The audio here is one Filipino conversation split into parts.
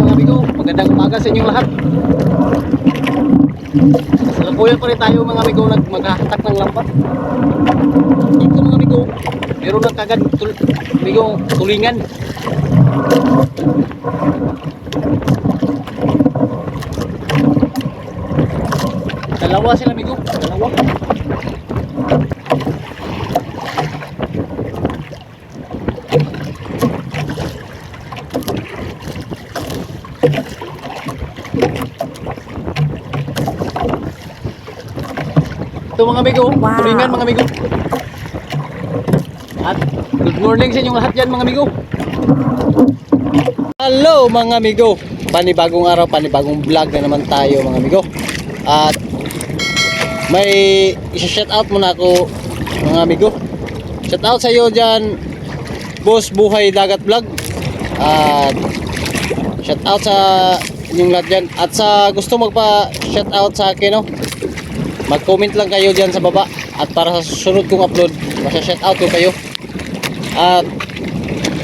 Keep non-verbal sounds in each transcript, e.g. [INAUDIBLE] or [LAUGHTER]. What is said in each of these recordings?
mga amigo, magandang umaga sa inyong lahat. Sa lampuyan pa rin tayo mga amigo, maghahatak ng lambat. Dito mga amigo, meron na kagad tul amigo, tulingan. Dalawa sila amigo, dalawa. Ito mga amigo, Wow. tulingan mga amigo. At good morning sa inyong lahat dyan mga amigo. Hello mga amigo. Panibagong araw, panibagong vlog na naman tayo mga amigo. At may isa-shout out muna ako mga amigo. Shout out sa iyo dyan, Boss Buhay Dagat Vlog. At shout out sa inyong lahat dyan. At sa gusto magpa shout out sa akin, no? Mag-comment lang kayo dyan sa baba. At para sa susunod kong upload masya-shout out ko kayo. At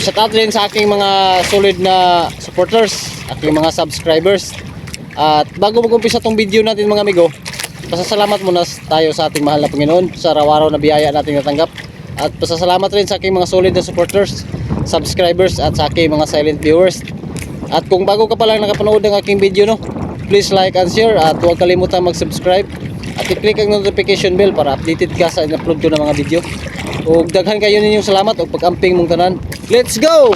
shout out rin sa aking mga solid na supporters aking mga subscribers. At bago mag-umpisa tong video natin mga amigo pasasalamat muna tayo sa ating mahal na Panginoon sa araw-araw na biyaya natin natanggap. At pasasalamat rin sa aking mga solid na supporters subscribers at sa aking mga silent viewers. At kung bago ka pa lang nakapanood ng aking video no please like and share at huwag kalimutan mag-subscribe at i-click ang notification bell para updated ka sa in-upload ko ng mga video. Ug daghan kayo ninyong salamat ug pag-amping mong tanan. Let's go!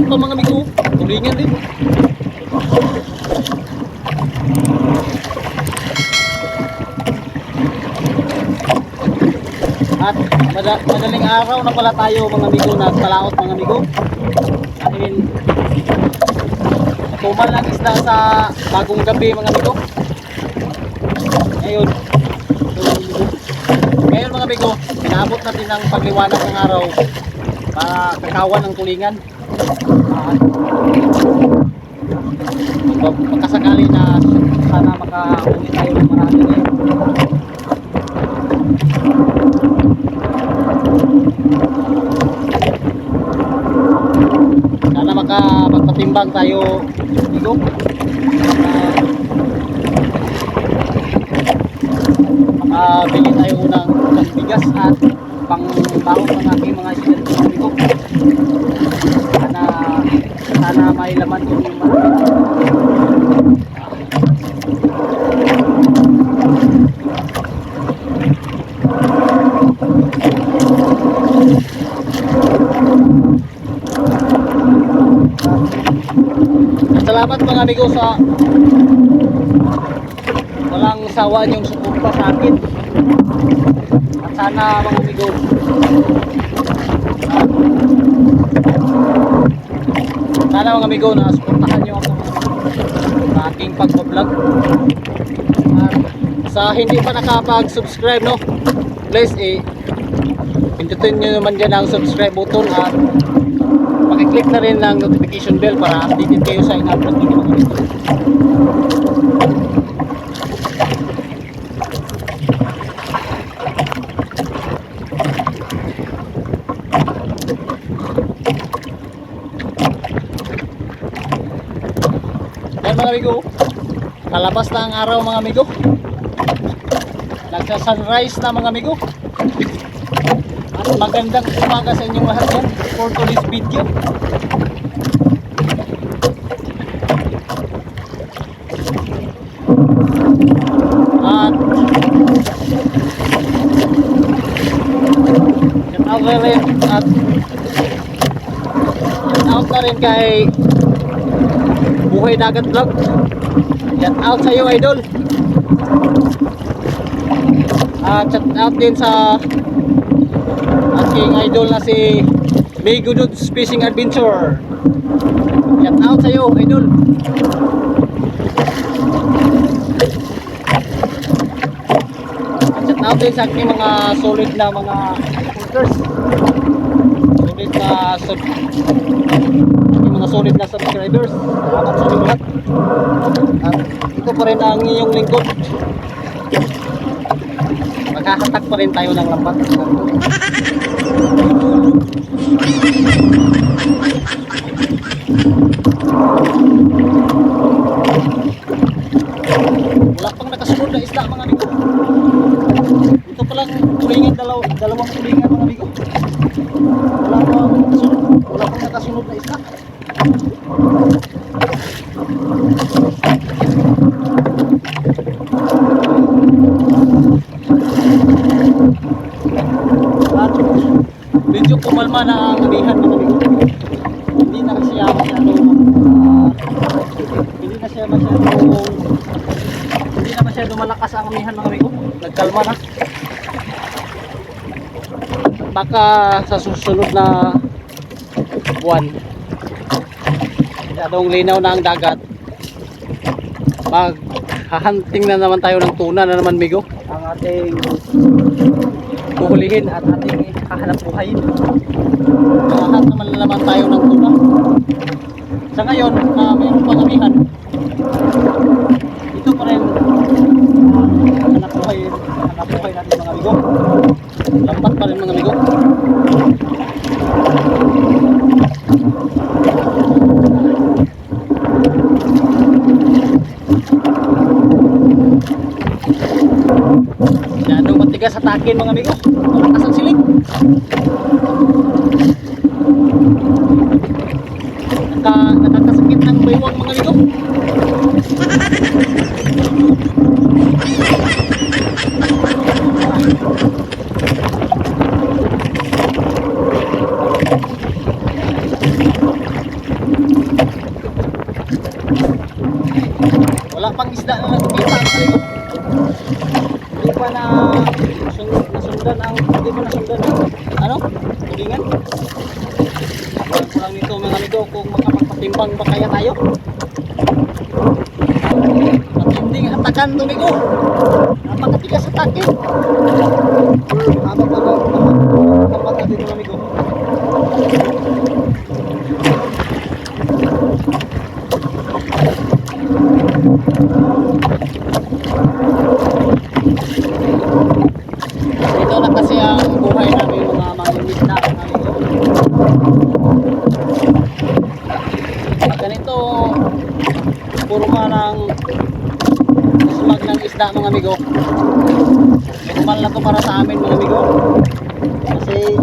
Ito mga amigo, tulingan din. At mada- madaling araw na pala tayo mga amigo na palaot mga amigo. Dahil tumal ang isda sa bagong gabi mga amigo. Ngayon. Ngayon mga amigo, inaabot natin ang pagliwanag ng araw para kakawan ng tulingan. At pag- pagkasakali na sana makahuli tayo ng marami ngayon. Sana maka magpatimbang tayo. Uh, makabili tayo unang unang bigas at pang baon ng aking mga estudyante amigo. Sana sana may laman yung marami. Salamat mga amigo sa walang sawa niyong suporta sa akin. At sana mga amigo sana mga amigo na suportahan niyo ako sa aking pagbablog. At sa hindi pa nakapag-subscribe no, please eh, pindutin niyo naman dyan ang subscribe button at Pakiclick na rin ng notification bell para updated kayo sa in-upload ng mga video. Yan mga amigo, kalabas na ang araw mga amigo. Nagsa-sunrise na mga amigo. At magandang umaga sa inyong lahat yan for today's video. At shout out at shout out na rin kay Buhay Dagat Vlog. Shout out sa iyo idol. At shout out din sa aking idol na si May Goods Fishing Adventure. Shout out sa iyo, idol. Shout out din sa aking mga solid na mga supporters. Solid na sub mga solid na subscribers. Salamat sa inyo lahat. At ito pa rin ang iyong lingkod. Maghahatak pa rin tayo ng lambat. Wala pang nakasunod na isda mga amigo. Ito palang tulingan dalaw, dalawang tulingan mga amigo. Wala pang nakasunod, wala pang nakasunod na isda. At medyo kumalma na ang amihan mga. Hindi na siya masyado ah, hindi na siya masyado hindi na masyado malakas ang amihan mga amigo. Nagkalma na. Baka sa susunod na buwan masyadong linaw na ang dagat mag hahanting na naman tayo ng tuna na naman migo ang ating huhulihin at ating hahanap buhayin lahat na naman tayo ng tuna sa ngayon na mayroon pang amihan ito pa rin. Hanap buhay hanap buhay natin mga amigo. Lambat pa rin mga amigo. Masyadong matigas sa takin mga amigo. Malakas ang silig. Naka, nakakasakit ng baywang mga amigo. Wala pang isda na nakikita amigo hindi pa na sun- nasundan ang hindi pa nasundan ang ano? Tulingan? Lang nito mga amigo kung makapagpatimbang ba kaya tayo? Matinding hatakan to amigo. Napakatigas sa takin haba pa lang kapag natin mga amigo Ito na kasi ang buhay namin mga mangingisda mga amigo. Ganito purma ng smag ng isda mga amigo. Normal na to para sa amin mga amigo. Kasi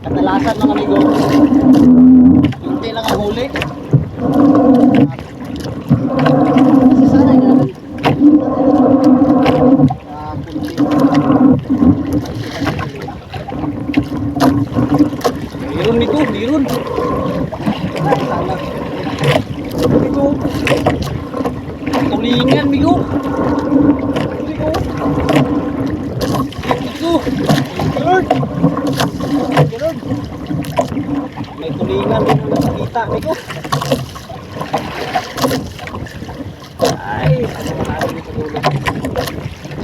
kadalasan mga amigo, hindi lang ang huli. Kasi sana nga Ah, kunti. Meron nito, meron. Ay, sana. Migo. Tulingan, Migo. Migo. Migo. Lord. Lord. May tulingan din na nakita, Migo. Ay.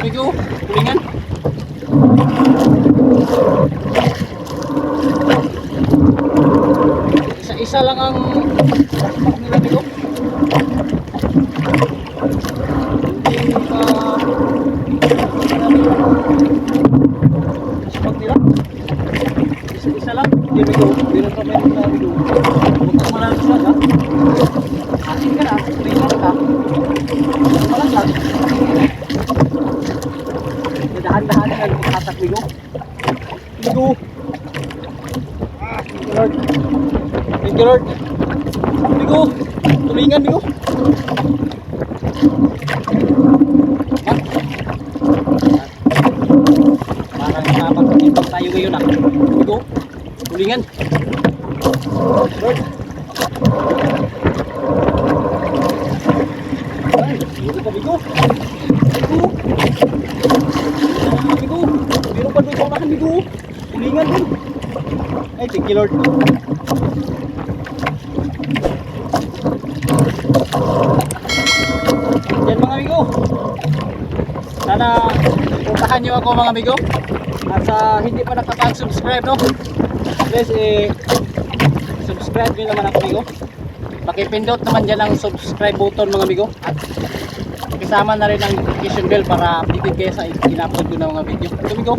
Migo, tulingan. Isa-isa lang ang pakpak nila dito. Hindi pa Spot nila. Isa-isa lang. Hindi dito. Hindi na kami na dito. Huwag ka malalas lang ha. Asin ka na. Tulingan ka. Malas lang. Dahan-dahan na nagpatak Migo. Migo. Ah, thank you Lord. Thank you Lord. Migo. Tulingan Migo. Ah. Parang ngayon ah. Migo. Tulingan. Lord. Ay, dito ka Migo. Migo. Bigo, meron pa doon kaunahan bigo. Tulingan din. Ay, thank you Lord. Yan mga amigo. Sana puntahan nyo ako mga amigo. At sa hindi pa nakapag-subscribe no. Please eh subscribe nyo naman ako amigo. Pakipindot naman dyan ang subscribe button mga amigo. At pakisama na rin ang notification bell para updated kayo sa in-upload ko ng mga video. Ito amigo,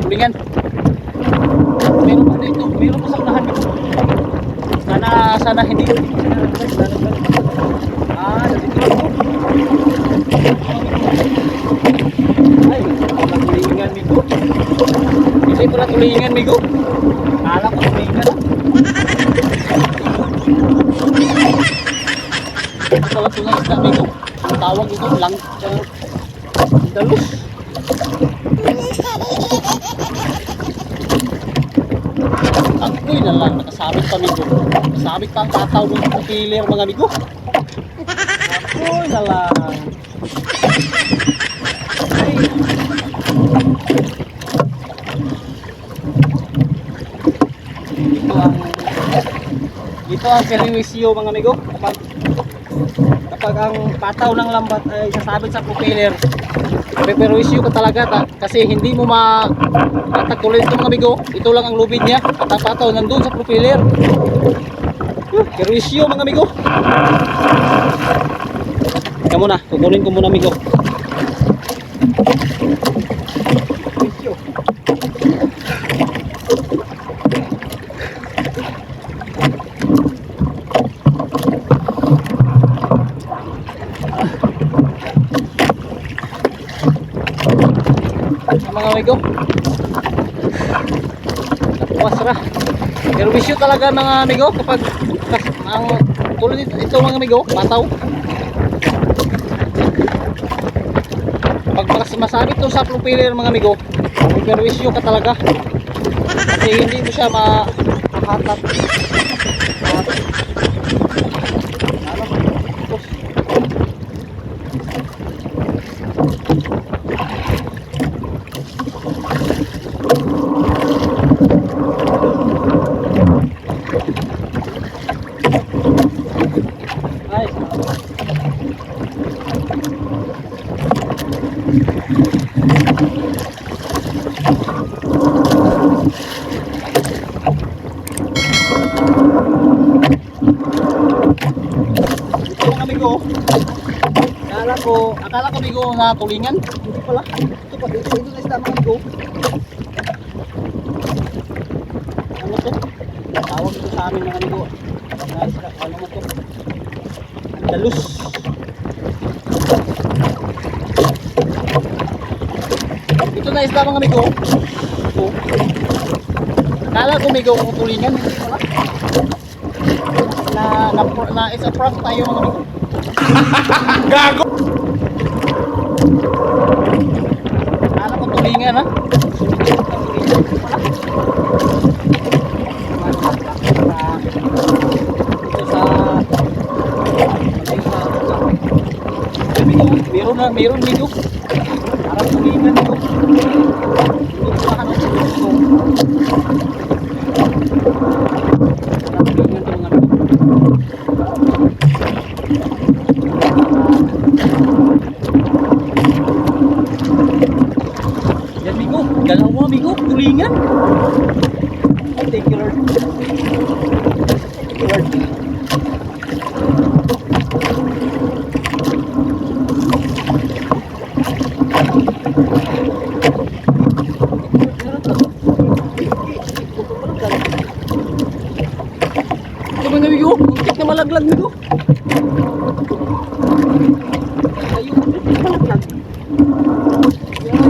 tulingan. Meron pa dito, meron pa sa unahan amigo. Sana, sana hindi. Ah, lang po. Ay, Hindi pala tulingan amigo. Kala ko tulingan. Pala tunay isda amigo. Ang tawag ito, lang, dalus. Agoy na lang, nakasabit pa amigo. Sabit pa ang tataw ng pupiller mga amigo. Agoy na lang. Ay. Ito ang ito ang perwisyo mga amigo. Kapag kapag ang pataw ng lambat ay sasabit sa propeller may perwisyo ka talaga ta, kasi hindi mo ma matagulin ito mga amigo. Ito lang ang lubid niya. At ang pataw nandun sa propeller. Perwisyo mga amigo. Ika muna, kukunin ko muna amigo mga amigo nakuwas ra pero wisyo talaga mga amigo kapag ang tulad ito, mga amigo pataw pag mas masabit to sa propeller mga amigo may perwisyo ka talaga. Kasi hindi mo siya ma mahatak Mahatak. ano Tapos, ay Ito mga amigo. Akala ko, akala ko amigo na tulingan. Hindi pala. Ito pa, ito, ito na isda mga amigo. Ano to? Tawag ito sa amin mga. Na isda, ano mo to? Andalus. Ito na isda mga amigo. Ito. Akala ko kung tulingan. Hindi pala na na, na is a prank tayo mga amigo. [LAUGHS] Gago! Kala ko tulingan ha. Sumikip na tulingan pala. Ito sa ito sa Amigo, meron na, meron amigo. Parang tulingan amigo. Hindi ko pa ano ito. Parang tulingan ito mga amigo. Yan, Migo. Dalawa, Tulingan. Oh, thank you, Lord. Thank you, Lord. Malaglag, Migo. Ayun. Yan.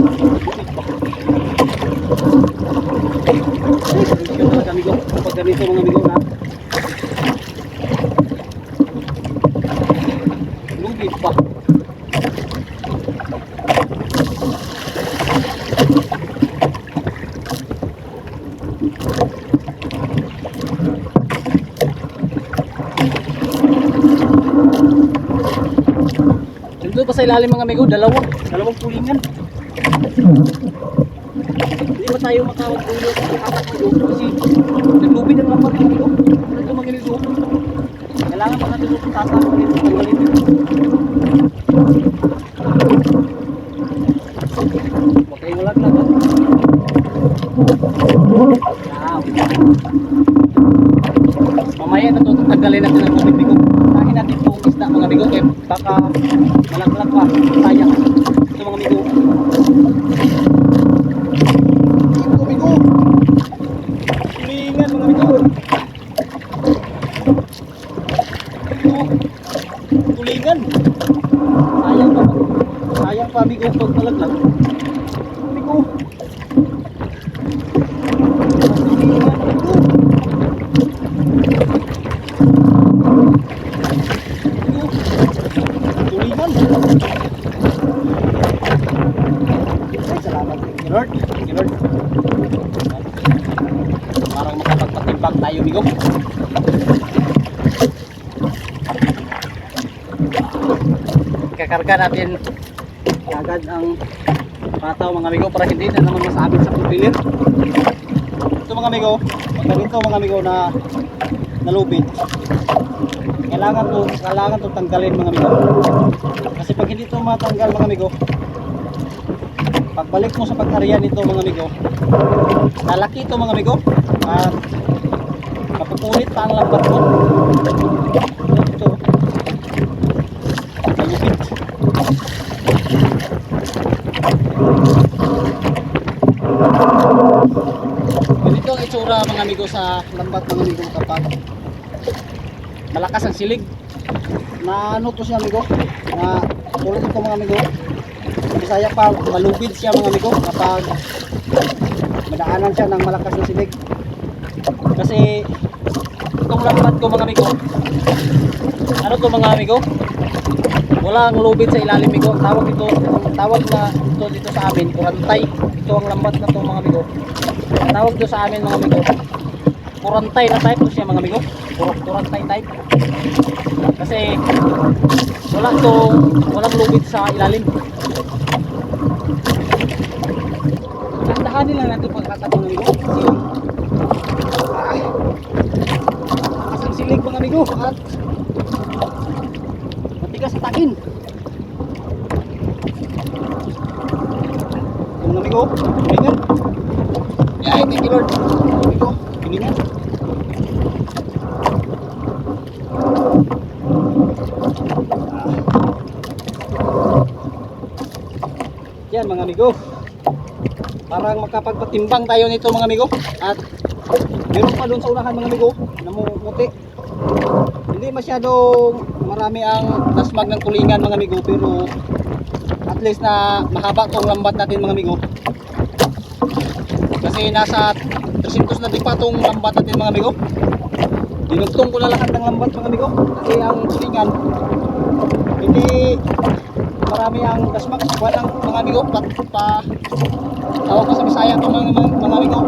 Ito talaga amigo. Kapag ganito mga amigo na. Lugit pa. Dito pa sa ilalim mga amigo, dalawa. Dalawang pulingan tayo makakatulog sa kakatulog kasi naglubi ng lapat dito. Ito mga. Kailangan mga nito tatakot dito sa galit. Huwag kayong lag na ba? Wow. Mamaya na tagalin natin ang tubig bigo. Tahin natin itong isda mga bigo kaya baka malaglag pa. Sayang. Tulingan. Ay, salamat. Lord. Thank you, Lord. Parang makapagpatimbang tayo, Migo. Kakarga natin agad ang pataw mga amigo para hindi na naman masabit sa pupilir. Ito mga amigo, pag ganito mga amigo na nalupit, kailangan to kailangan to tanggalin mga amigo. Kasi pag hindi to matanggal mga amigo pagbalik mo sa pag-area nito mga amigo lalaki ito mga amigo at mapupunit pa ang lambat mo. Ito. Malupit ganito ang itsura mga amigo sa lambat mga amigo kapag malakas ang silig. Na ano to siya amigo. Na tulad ito mga amigo. Bisaya pa malubid siya mga amigo. Kapag madaanan siya ng malakas na silig. Kasi itong lambat ko mga amigo. Ano to mga amigo? Walang lubid sa ilalim amigo. Tawag ito ang tawag na ito dito sa amin kurantay. Ito ang lambat na to mga amigo. Ang tawag to sa amin mga amigo. Kurantay na type to siya mga amigo Kur- kurantay type kasi wala to walang lubid sa ilalim. Dahanin lang natin kasi ay, lakas ang silig mga amigo. At matigas sa takin. Yung amigo piningan yay thank you lord amigo piningan yan mga amigo. Parang makapagpatimbang tayo nito mga amigo. At meron pa doon sa unahan mga amigo namumuti hindi masyadong marami ang tasmag ng tulingan mga amigo pero at least na mahaba tong lambat natin mga amigo. Kasi nasa 300 na di pa tong lambat natin mga amigo. Dinugtong ko na lahat ng lambat mga amigo. Kasi ang tulingan hindi marami ang dasmak walang mga amigo pa, pa tawag ko sa Bisaya ito mga, mga, mga amigo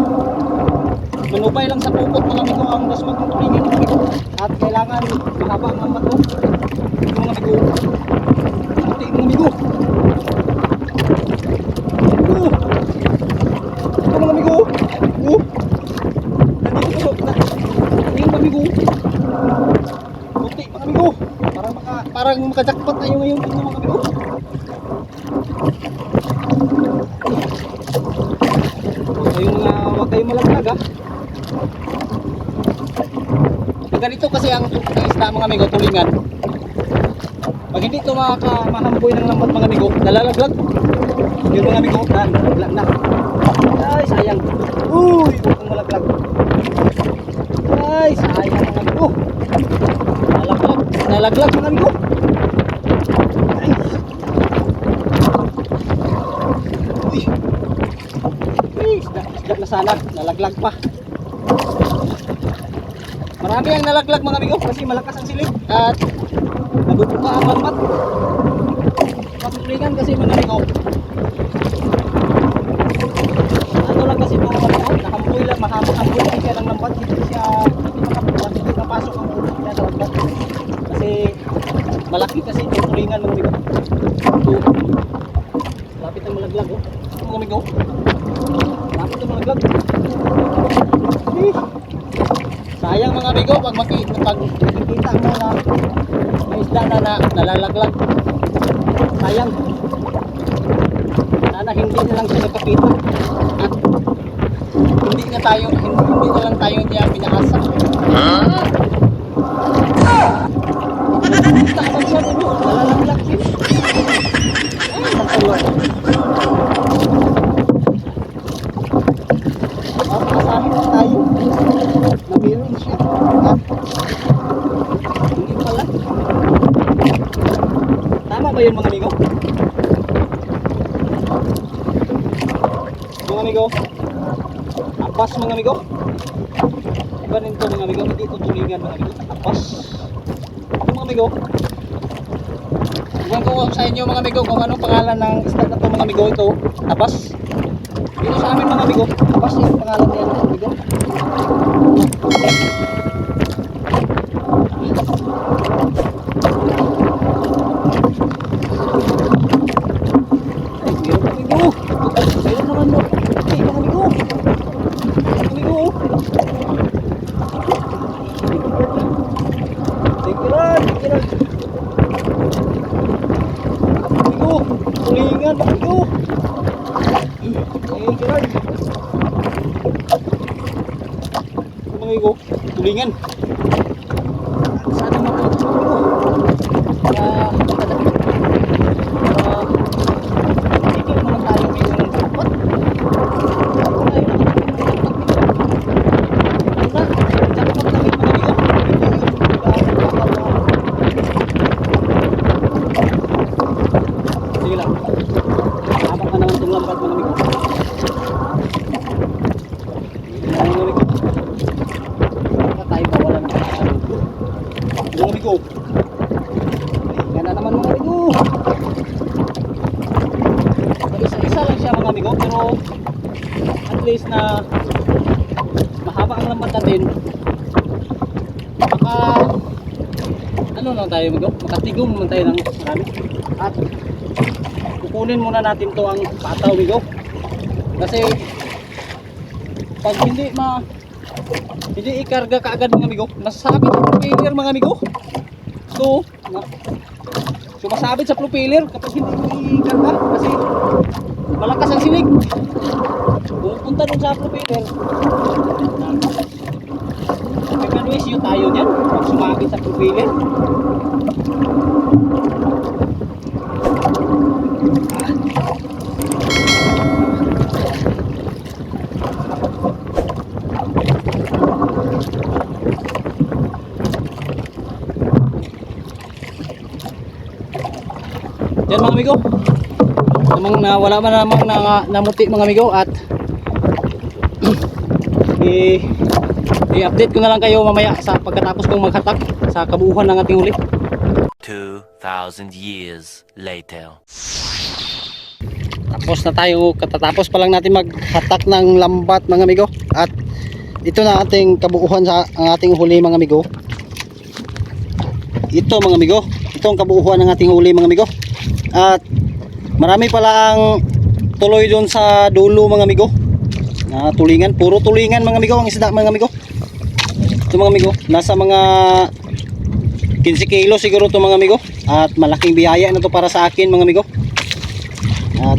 manubay lang sa pupot mga amigo ang dasmak ng amigo at kailangan mahaba ang ito mga puti mga amigo amigo ito mga amigo amigo nandito ko na ayun mga amigo puti mga amigo parang maka, parang makajakpat tayo ngayon ito mga amigo Huwag kayong mga, huwag kayong malaglag ha. Ganito kasi ang isda mga amigo, tulingan. Pag hindi ito makaka, mahamboy ng lambat mga amigo, nalalaglag. Yung mga amigo, na, nalaglag na. Ay, sayang. Uy, huwag kang malaglag. Ay, sayang mga amigo. Nalaglag, nalaglag mga amigo. Ay. Uy. Uy, isda, sana, nalaglag pa. Marami ang nalaglag mga amigo kasi malakas ang silig at nabubuka ang lambat. Patulingan kasi mga amigo. Ano lang kasi mga amigo, nakampoy lang, mahampoy lang siya ng lambat. Hindi siya, makapasok ang ulo niya sa lambat. Kasi malaki kasi yung tulingan mga. Ito, lapit ang malaglag oh. Mga amigo. Lapit ang malaglag. Eh. Sayang mga amigo pag makita pag nakikita mo na may isda na, na nalalaglag. Sayang. Sana hindi na lang siya nagpakita. At hindi na tayo hindi, na lang tayo niya pinaasa. Nakikita yun Tama ba yun mga amigo? Mga amigo? Apas mga amigo? Iba rin to mga amigo. Hindi ito tulingan mga amigo. Apas. Ito mga amigo. Iwan ko sa inyo mga amigo kung anong pangalan ng isda na to mga amigo ito. Apas. Dito sa amin mga amigo. Apas yung pangalan niya. Tulingan. Sana matuto, amigo. Para, para, tigil naman tayo amigo ng dapat. Tayo na. Una, dapat magtawid mga amigo. Sige lang. Habang ka naman itong lambat mga amigo. Mga amigo. Baka tayo mawalan ng kasalubo. Mga amigo. Yan na naman mga amigo. Isa-isa lang siya mga amigo. Pero at least na mahaba ang lambat natin. Baka ano lang tayo amigo? Makatigom naman tayo ng marami. At kukunin muna natin to ang pataw amigo. Kasi pag hindi ma hindi ikarga kaagad mga amigo, nasasabit sa propeller mga amigo. So, na, sumasabit sa propeller kapag hindi ikarga kasi malakas ang silig. Pupunta dun sa propeller. May kanwisyo tayo niyan pag sumabit sa propeller. Yan mga amigo. Namang na wala man namang na, namuti mga amigo at [CLEARS THROAT] i-update ko na lang kayo mamaya sa pagkatapos kong maghatak sa kabuuhan ng ating huli. 2,000 years later. Tapos na tayo, katatapos pa lang natin maghatak ng lambat mga amigo. At ito na ating kabuuhan sa ang ating huli mga amigo. Ito mga amigo, ito ang kabuuhan ng ating huli mga amigo. At marami pala ang tuloy doon sa dulo mga amigo. Na tulingan, puro tulingan mga amigo ang isda mga amigo. Ito mga amigo, nasa mga 15 kilo siguro to mga amigo. At malaking biyaya na to para sa akin mga amigo. At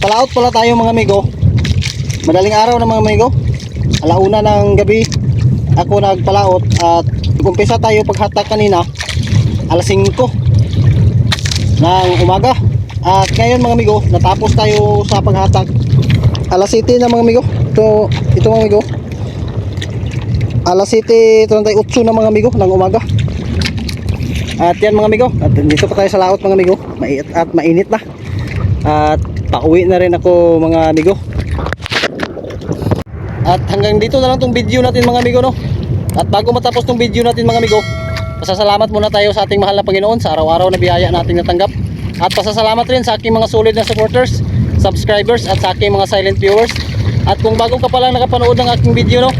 palaot pala tayo mga amigo. Madaling araw na mga amigo. Alauna ng gabi ako nagpalaot at umpisa tayo paghatak kanina alas 5 ng umaga. At ngayon mga amigo, natapos tayo sa paghatak alas 7 na mga amigo. Ito, ito mga amigo. Alas 7.38 na mga amigo ng umaga. At yan mga amigo, at dito pa tayo sa laot mga amigo. Mait at mainit na. At pauwi na rin ako mga amigo. At hanggang dito na lang tong video natin mga amigo no. At bago matapos tong video natin mga amigo, pasasalamat muna tayo sa ating mahal na Panginoon sa araw-araw na biyaya nating natanggap. At pasasalamat rin sa aking mga solid na supporters, subscribers at sa aking mga silent viewers. At kung bago ka pa lang nakapanood ng aking video no,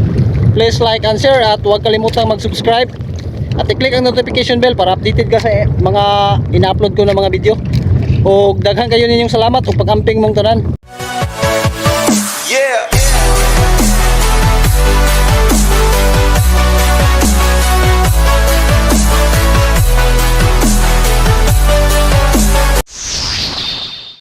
please like and share at huwag kalimutang mag-subscribe. At i-click ang notification bell para updated ka sa eh, mga ina-upload ko na mga video. O daghan kayo ninyong salamat o pag-amping mong tanan.